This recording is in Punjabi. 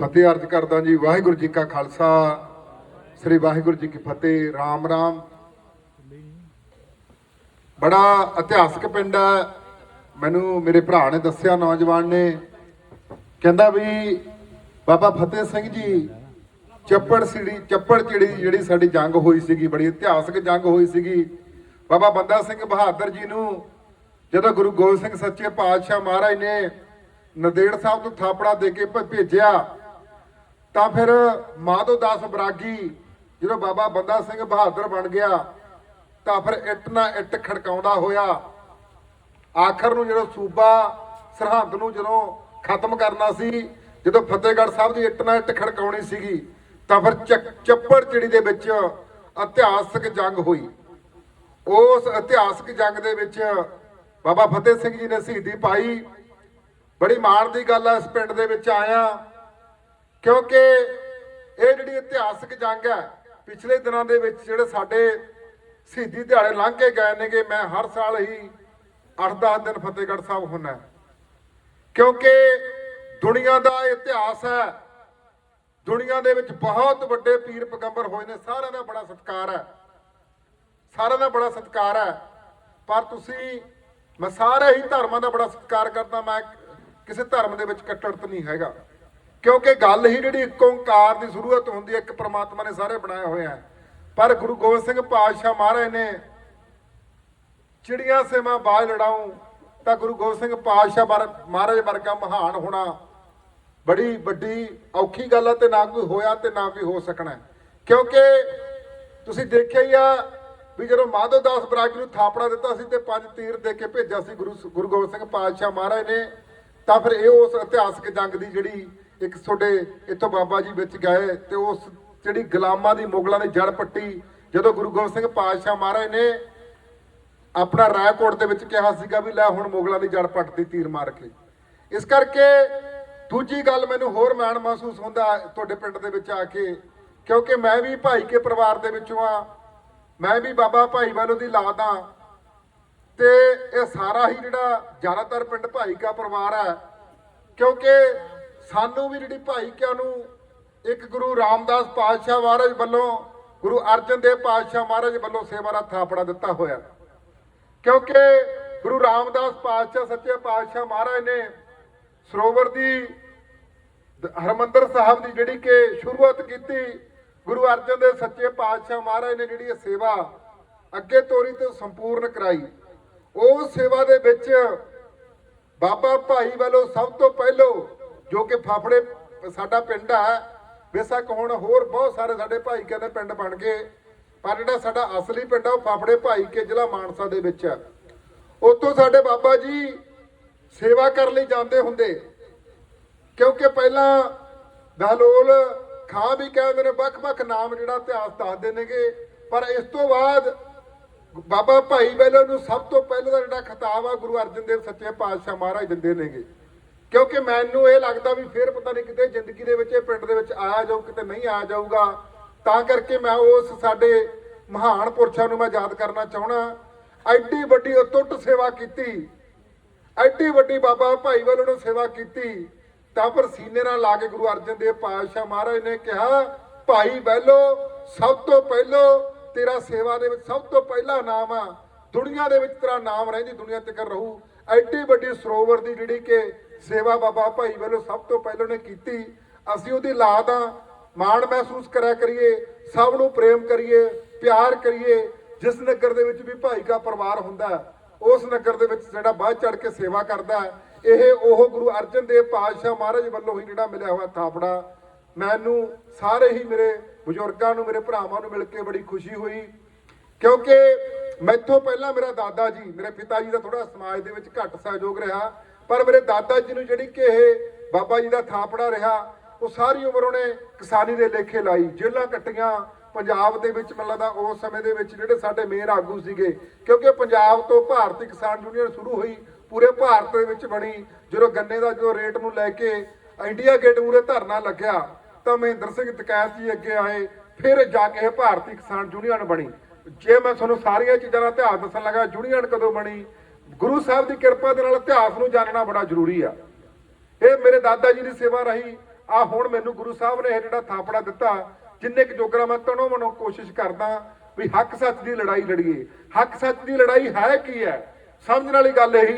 ਫਤਿਹ ਅਰਜ ਕਰਦਾ ਜੀ, ਵਾਹਿਗੁਰੂ ਜੀ ਕਾ ਖਾਲਸਾ, ਸ੍ਰੀ ਵਾਹਿਗੁਰੂ ਜੀ ਕੀ ਫਤਿਹ, ਰਾਮ ਰਾਮ। ਬੜਾ ਇਤਿਹਾਸਕ ਪਿੰਡ ਹੈ। ਮੈਨੂੰ ਮੇਰੇ ਭਰਾ ਨੇ ਦੱਸਿਆ, ਨੌਜਵਾਨ ਨੇ। ਕਹਿੰਦਾ ਵੀ, ਬਾਬਾ ਫਤਿਹ ਸਿੰਘ ਜੀ, ਚੱਪੜ ਸਿੜੀ, ਚੱਪੜ ਚਿੜੀ ਜਿਹੜੀ ਸਾਡੀ ਜੰਗ ਹੋਈ ਸੀਗੀ, ਬੜੀ ਇਤਿਹਾਸਕ ਜੰਗ ਹੋਈ ਸੀਗੀ। ਬਾਬਾ ਬੰਦਾ ਸਿੰਘ ਬਹਾਦਰ ਜੀ ਨੂੰ ਜਦੋਂ ਗੁਰੂ ਗੋਬਿੰਦ ਸਿੰਘ ਸੱਚੇ ਪਾਤਸ਼ਾਹ ਮਹਾਰਾਜ ਨੇ ਨੰਦੇੜ ਸਾਹਿਬ ਤੋਂ ਥਾਪੜਾ ਦੇ ਕੇ ਭੇਜਿਆ ਤਾਂ ਫਿਰ ਮਾਧੋ ਦਾਸ ਬਰਾਗੀ, ਜਦੋਂ ਬਾਬਾ ਬੰਦਾ ਸਿੰਘ ਬਹਾਦਰ ਬਣ ਗਿਆ, ਤਾਂ ਫਿਰ ਇੱਟ ਨਾ ਇੱਟ ਖੜਕਾਉਂਦਾ ਹੋਇਆ। ਆਖਰ ਨੂੰ ਜਦੋਂ ਸੂਬਾ ਸਰਹੰਦ ਨੂੰ ਜਦੋਂ ਖਤਮ ਕਰਨਾ ਸੀ, ਜਦੋਂ ਫਤਿਹਗੜ੍ਹ ਸਾਹਿਬ ਦੀ ਇੱਟ ਨਾਲ ਇੱਟ ਖੜਕਾਉਣੀ ਸੀਗੀ, ਤਾਂ ਫਿਰ ਚੱਕ- ਚੱਪੜ ਚਿੜੀ ਦੇ ਵਿੱਚ ਇਤਿਹਾਸਕ ਜੰਗ ਹੋਈ। ਉਸ ਇਤਿਹਾਸਕ ਜੰਗ ਦੇ ਵਿੱਚ ਬਾਬਾ ਫਤਿਹ ਸਿੰਘ ਜੀ ਨੇ ਸ਼ਹੀਦੀ ਪਾਈ। ਬੜੀ ਮਾਣ ਦੀ ਗੱਲ ਆ, ਇਸ ਪਿੰਡ ਦੇ ਵਿੱਚ ਆਇਆ। ਕਿਉਂਕਿ ਇਹ ਜਿਹੜੀ ਇਤਿਹਾਸਕ ਜੰਗ ਹੈ, ਪਿਛਲੇ ਦਿਨਾਂ ਦੇ ਵਿੱਚ ਜਿਹੜੇ ਸਾਡੇ ਸ਼ਹੀਦੀ ਦਿਹਾੜੇ ਲੰਘ ਕੇ ਗਏ ਨੇਗੇ, ਮੈਂ ਹਰ ਸਾਲ ਹੀ 8-10 ਦਿਨ ਫਤਿਹਗੜ੍ਹ ਸਾਹਿਬ ਹੁੰਨਾ ਕਿਉਂਕਿ ਦੁਨੀਆ ਦਾ ਇਤਿਹਾਸ ਹੈ, ਦੁਨੀਆ ਦੇ ਵਿੱਚ ਬਹੁਤ ਵੱਡੇ ਪੀਰ ਪੈਗੰਬਰ ਹੋਏ ਨੇ, ਸਾਰਿਆਂ ਦਾ ਬੜਾ ਸਤਿਕਾਰ ਹੈ। ਸਾਰਿਆਂ ਦਾ ਬੜਾ ਸਤਿਕਾਰ ਹੈ। ਪਰ ਤੁਸੀਂ, ਮੈਂ ਸਾਰੇ ਹੀ ਧਰਮਾਂ ਦਾ ਬੜਾ ਸਤਿਕਾਰ ਕਰਦਾ, ਮੈਂ ਕਿਸੇ ਧਰਮ ਦੇ ਵਿੱਚ ਕੱਟੜਤ ਨਹੀਂ ਹੈਗਾ। ਕਿਉਂਕਿ ਗੱਲ ਹੀ ਜਿਹੜੀ ਇੱਕ ਓੰਕਾਰ ਦੀ ਜ਼ਰੂਰਤ ਹੁੰਦੀ ਹੈ, ਇੱਕ ਪ੍ਰਮਾਤਮਾ ਨੇ ਸਾਰੇ ਬਣਾਇਆ ਹੋਇਆ ਹੈ ਪਰ ਗੁਰੂ ਗੋਬਿੰਦ ਸਿੰਘ ਪਾਤਸ਼ਾਹ ਮਹਾਰਾਜ ਨੇ ਚਿੜੀਆਂ ਸੇ ਮੈਂ ਬਾਜ ਲੜਾਉਂ, ਤਾਂ ਗੁਰੂ ਗੋਬਿੰਦ ਸਿੰਘ ਪਾਤਸ਼ਾਹ ਵਰ- ਮਹਾਰਾਜ ਵਰਗਾ ਮਹਾਨ ਹੋਣਾ ਬੜੀ ਵੱਡੀ ਔਖੀ ਗੱਲ ਹੈ ਤੇ ਨਾ ਕੋਈ ਹੋਇਆ ਤੇ ਨਾ ਕੋਈ ਹੋ ਸਕਣਾ। ਕਿਉਂਕਿ ਤੁਸੀਂ ਦੇਖਿਆ ਹੀ ਆ ਵੀ ਜਦੋਂ ਮਾਧੋ ਦਾਸ ਬਰਾਜ ਨੂੰ ਥਾਪੜਾ ਦਿੱਤਾ ਸੀ ਤੇ ਪੰਜ ਤੀਰ ਦੇ ਕੇ ਭੇਜਿਆ ਸੀ ਗੁਰੂ ਗੁਰੂ ਗੋਬਿੰਦ ਸਿੰਘ ਪਾਤਸ਼ਾਹ ਮਹਾਰਾਜ ਨੇ, ਤਾਂ ਫਿਰ ਇਹ ਉਸ ਇਤਿਹਾਸਕ ਜੰਗ ਦੀ ਜਿਹੜੀ ਇੱਕ ਤੁਹਾਡੇ ਇੱਥੋਂ ਬਾਬਾ ਜੀ ਵਿੱਚ ਗਏ ਤੇ ਉਸ ਜਿਹੜੀ ਗੁਲਾਮਾਂ ਦੀ ਮੁਗਲਾਂ ਦੀ ਜੜ ਪੱਟੀ ਜਦੋਂ ਗੁਰੂ ਗੋਬਿੰਦ ਸਿੰਘ ਪਾਤਸ਼ਾਹ ਮਹਾਰਾਜ ਨੇ ਆਪਣਾ ਰਾਏਕੋਟ ਦੇ ਵਿੱਚ ਕਿਹਾ ਸੀਗਾ ਵੀ ਲੈ ਹੁਣ ਮੁਗਲਾਂ ਦੀ ਜੜ ਪੱਟਦੀ ਤੀਰ ਮਾਰ ਕੇ। ਇਸ ਕਰਕੇ ਦੂਜੀ ਗੱਲ ਮੈਨੂੰ ਹੋਰ ਮਾਣ ਮਹਿਸੂਸ ਹੁੰਦਾ ਤੁਹਾਡੇ ਪਿੰਡ ਦੇ ਵਿੱਚ ਆ ਕੇ, ਕਿਉਂਕਿ ਮੈਂ ਵੀ ਭਾਈ ਕੇ ਪਰਿਵਾਰ ਦੇ ਵਿੱਚੋਂ ਆ ਮੈਂ ਵੀ ਬਾਬਾ ਭਾਈ ਵਾਲੋ ਦੀ ਲਾਦ ਆ ਤੇ ਇਹ ਸਾਰਾ ਹੀ ਜਿਹੜਾ ਜ਼ਿਆਦਾਤਰ ਪਿੰਡ ਭਾਈ ਕਾ ਪਰਿਵਾਰ ਹੈ, ਕਿਉਂਕਿ ਸਾਨੂੰ ਵੀ ਜਿਹੜੀ ਭਾਈਕਿਆ ਨੂੰ ਇੱਕ ਗੁਰੂ ਰਾਮਦਾਸ ਪਾਤਸ਼ਾਹ ਮਹਾਰਾਜ ਵੱਲੋਂ, ਗੁਰੂ ਅਰਜਨ ਦੇਵ ਪਾਤਸ਼ਾਹ ਮਹਾਰਾਜ ਵੱਲੋਂ ਸੇਵਾ ਦਾ ਥਾਪੜਾ ਦਿੱਤਾ ਹੋਇਆ। ਕਿਉਂਕਿ ਗੁਰੂ ਰਾਮਦਾਸ ਪਾਤਸ਼ਾਹ, ਸੱਚੇ ਪਾਤਸ਼ਾਹ ਮਹਾਰਾਜ ਨੇ ਸਰੋਵਰ ਦੀ ਦ- ਹਰਿਮੰਦਰ ਸਾਹਿਬ ਦੀ ਜਿਹੜੀ ਕਿ ਸ਼ੁਰੂਆਤ ਕੀਤੀ, ਗੁਰੂ ਅਰਜਨ ਦੇਵ ਸੱਚੇ ਪਾਤਸ਼ਾਹ ਮਹਾਰਾਜ ਨੇ ਜਿਹੜੀ ਇਹ ਸੇਵਾ ਅੱਗੇ ਤੋਰੀ ਤੇ ਸੰਪੂਰਨ ਕਰਾਈ। ਉਸ ਸੇਵਾ ਦੇ ਵਿੱਚ ਬਾਬਾ ਭਾਈ ਵੱਲੋਂ ਸਭ ਤੋਂ ਪਹਿਲੋਂ ਜੋ ਕਿ ਫਾਫੜੇ, ਸਾਡਾ ਪਿੰਡ ਹੈ ਬੇਸ਼ੱਕ ਹੁਣ ਹੋਰ ਬਹੁਤ ਸਾਰੇ ਸਾਡੇ ਭਾਈ ਕਹਿੰਦੇ ਪਿੰਡ ਬਣ ਗਏ ਪਰ ਜਿਹੜਾ ਸਾਡਾ ਅਸਲੀ ਪਿੰਡ ਆ, ਉਹ ਫਾਫੜੇ ਭਾਈ ਕੇ ਜ਼ਿਲ੍ਹਾ ਮਾਨਸਾ ਦੇ ਵਿੱਚ ਹੈ ਉੱਥੋਂ ਸਾਡੇ ਬਾਬਾ ਜੀ ਸੇਵਾ ਕਰਨ ਲਈ ਜਾਂਦੇ ਹੁੰਦੇ। ਕਿਉਂਕਿ ਪਹਿਲਾਂ ਬਹਲੋਲ ਖਾਂ ਵੀ ਕਹਿੰਦੇ ਨੇ, ਵੱਖ-ਵੱਖ ਨਾਮ ਜਿਹੜਾ ਇਤਿਹਾਸ ਦੱਸਦੇ ਨੇਗੇ। ਪਰ ਇਸ ਤੋਂ ਬਾਅਦ ਬਾਬਾ ਭਾਈ ਬੈਲੋ ਨੂੰ ਸਭ ਤੋਂ ਪਹਿਲਾਂ ਦਾ ਜਿਹੜਾ ਖਿਤਾਬ ਆ, ਗੁਰੂ ਅਰਜਨ ਦੇਵ ਸੱਚੇ ਪਾਤਸ਼ਾਹ ਮਹਾਰਾਜ ਦਿੰਦੇ ਨੇਗੇ। ਕਿਉਂਕਿ ਮੈਨੂੰ ਇਹ ਲੱਗਦਾ ਵੀ ਫਿਰ ਪਤਾ ਨਹੀਂ ਕਿਤੇ ਜ਼ਿੰਦਗੀ ਦੇ ਵਿੱਚ ਇਹ ਪਿੰਡ ਦੇ ਵਿੱਚ ਆਇਆ ਜਾਊ, ਕਿਤੇ ਨਹੀਂ ਆਇਆ ਜਾਊਗਾ। ਤਾਂ ਕਰਕੇ ਮੈਂ ਉਸ ਸਾਡੇ ਮਹਾਨ ਪੁਰਸ਼ਾਂ ਨੂੰ ਮੈਂ ਯਾਦ ਕਰਨਾ ਚਾਹਣਾ ਐਡੀ ਵੱਡੀ ਅਤੁੱਟ ਸੇਵਾ ਕੀਤੀ। ਐਡੀ ਵੱਡੀ ਬਾਬਾ ਭਾਈ ਵੱਲੋਂ ਨੇ ਸੇਵਾ ਕੀਤੀ। ਤਾਂ ਪਰ ਸੀਨੇ ਨਾਲ ਲਾ ਕੇ ਗੁਰੂ ਅਰਜਨ ਦੇਵ ਪਾਤਸ਼ਾਹ ਮਹਾਰਾਜ ਨੇ ਕਿਹਾ, ਭਾਈ ਬੈਲੋ ਸਭ ਤੋਂ ਪਹਿਲੋ ਤੇਰਾ ਸੇਵਾ ਦੇ ਵਿੱਚ ਸਭ ਤੋਂ ਪਹਿਲਾ ਨਾਮ ਆ। ਦੁਨੀਆ ਦੇ ਵਿੱਚ ਤੇਰਾ ਨਾਮ ਰਹਿੰਦੀ, ਦੁਨੀਆ ਤੱਕ ਰਹੂ। ਐਡੀ ਵੱਡੀ ਸਰੋਵਰ ਦੀ ਜਿਹੜੀ ਕਿ ਸੇਵਾ ਬਾਬਾ ਭਾਈ ਵੱਲੋਂ ਸਭ ਤੋਂ ਪਹਿਲਾਂ ਨੇ ਕੀਤੀ। ਅਸੀਂ ਉਹਦੀ ਲਾਦ ਆ ਮਾਣ ਮਹਿਸੂਸ ਕਰਿਆ ਕਰੀਏ, ਸਭ ਨੂੰ ਪ੍ਰੇਮ ਕਰੀਏ, ਪਿਆਰ ਕਰੀਏ। ਜਿਸ ਨਗਰ ਦੇ ਵਿੱਚ ਵੀ ਭਾਈ ਦਾ ਪਰਿਵਾਰ ਹੁੰਦਾ ਉਸ ਨਗਰ ਦੇ ਵਿੱਚ ਜਿਹੜਾ ਬਾਅਦ ਚੜ ਕੇ ਸੇਵਾ ਕਰਦਾ ਇਹ ਉਹ ਗੁਰੂ ਅਰਜਨ ਦੇਵ ਪਾਤਸ਼ਾਹ ਮਹਾਰਾਜ ਵੱਲੋਂ ਹੀ ਜਿਹੜਾ ਮਿਲਿਆ ਹੋਇਆ ਥਾਪੜਾ, ਮੈਨੂੰ ਸਾਰੇ ਹੀ ਮੇਰੇ ਬਜ਼ੁਰਗਾਂ ਨੂੰ, ਮੇਰੇ ਭਰਾਵਾਂ ਨੂੰ ਮਿਲ ਕੇ ਬੜੀ ਖੁਸ਼ੀ ਹੋਈ। ਕਿਉਂਕਿ ਮੈਥੋਂ ਪਹਿਲਾਂ ਮੇਰਾ ਦਾਦਾ ਜੀ, ਮੇਰੇ ਪਿਤਾ ਜੀ ਦਾ ਥੋੜਾ ਸਮਾਜ ਦੇ ਵਿੱਚ ਘੱਟ ਸਹਿਯੋਗ ਰਿਹਾ। ਪਰ ਮੇਰੇ ਦਾਦਾ ਜੀ ਨੂੰ ਜਿਹੜੀ ਕਿ ਇਹ ਬਾਬਾ ਜੀ ਦਾ ਥਾਪੜਾ ਰਿਹਾ, ਉਹ ਸਾਰੀ ਉਮਰ ਉਹਨੇ ਕਿਸਾਨੀ ਦੇ ਲੇਖੇ ਲਾਈ ਜੇਲਾਂ ਕੱਟੀਆਂ। ਪੰਜਾਬ ਦੇ ਵਿੱਚ ਮੈਨੂੰ ਲੱਗਦਾ ਉਸ ਸਮੇਂ ਦੇ ਵਿੱਚ ਜਿਹੜੇ ਸਾਡੇ ਮੇਨ ਆਗੂ ਸੀਗੇ, ਕਿਉਂਕਿ ਪੰਜਾਬ ਤੋਂ ਭਾਰਤੀ ਕਿਸਾਨ ਯੂਨੀਅਨ ਸ਼ੁਰੂ ਹੋਈ, ਪੂਰੇ ਭਾਰਤ ਦੇ ਵਿੱਚ ਬਣੀ। ਜਦੋਂ ਗੰਨੇ ਦਾ ਜੋ ਰੇਟ ਨੂੰ ਲੈ ਕੇ ਇੰਡੀਆ ਗੇਟ ਮੂਰੇ ਧਰਨਾ ਲੱਗਿਆ, ਤਾਂ ਮਹਿੰਦਰ ਸਿੰਘ ਟਕੈਤ ਜੀ ਅੱਗੇ ਆਏ, ਫਿਰ ਜਾ ਕੇ ਭਾਰਤੀ ਕਿਸਾਨ ਯੂਨੀਅਨ ਬਣੀ। ਜੇ ਮੈਂ ਤੁਹਾਨੂੰ ਸਾਰੀਆਂ ਚੀਜ਼ਾਂ ਦਾ ਇਤਿਹਾਸ ਦੱਸਣ ਲੱਗਾ, ਯੂਨੀਅਨ ਕਦੋਂ ਬਣੀ? ਗੁਰੂ ਸਾਹਿਬ ਦੀ ਕਿਰਪਾ ਦੇ ਨਾਲ ਇਤਿਹਾਸ ਨੂੰ ਜਾਣਨਾ ਬੜਾ ਜ਼ਰੂਰੀ ਆ। ਇਹ ਮੇਰੇ ਦਾਦਾ ਜੀ ਦੀ ਸੇਵਾ ਰਹੀ। ਆ ਹੁਣ ਮੈਨੂੰ ਗੁਰੂ ਸਾਹਿਬ ਨੇ ਇਹ ਜਿਹੜਾ ਥਾਪੜਾ ਦਿੱਤਾ, ਜਿੰਨੇ ਕੁ ਜੋਗਰਾ ਮੈਂ ਤਨੋਂ ਮਨੋ ਕੋਸ਼ਿਸ਼ ਕਰਦਾ ਵੀ ਹੱਕ ਸੱਚ ਦੀ ਲੜਾਈ ਲੜੀਏ। ਹੱਕ ਸੱਚ ਦੀ ਲੜਾਈ ਹੈ ਕੀ ਹੈ? ਸਮਝਣ ਵਾਲੀ ਗੱਲ ਇਹੀ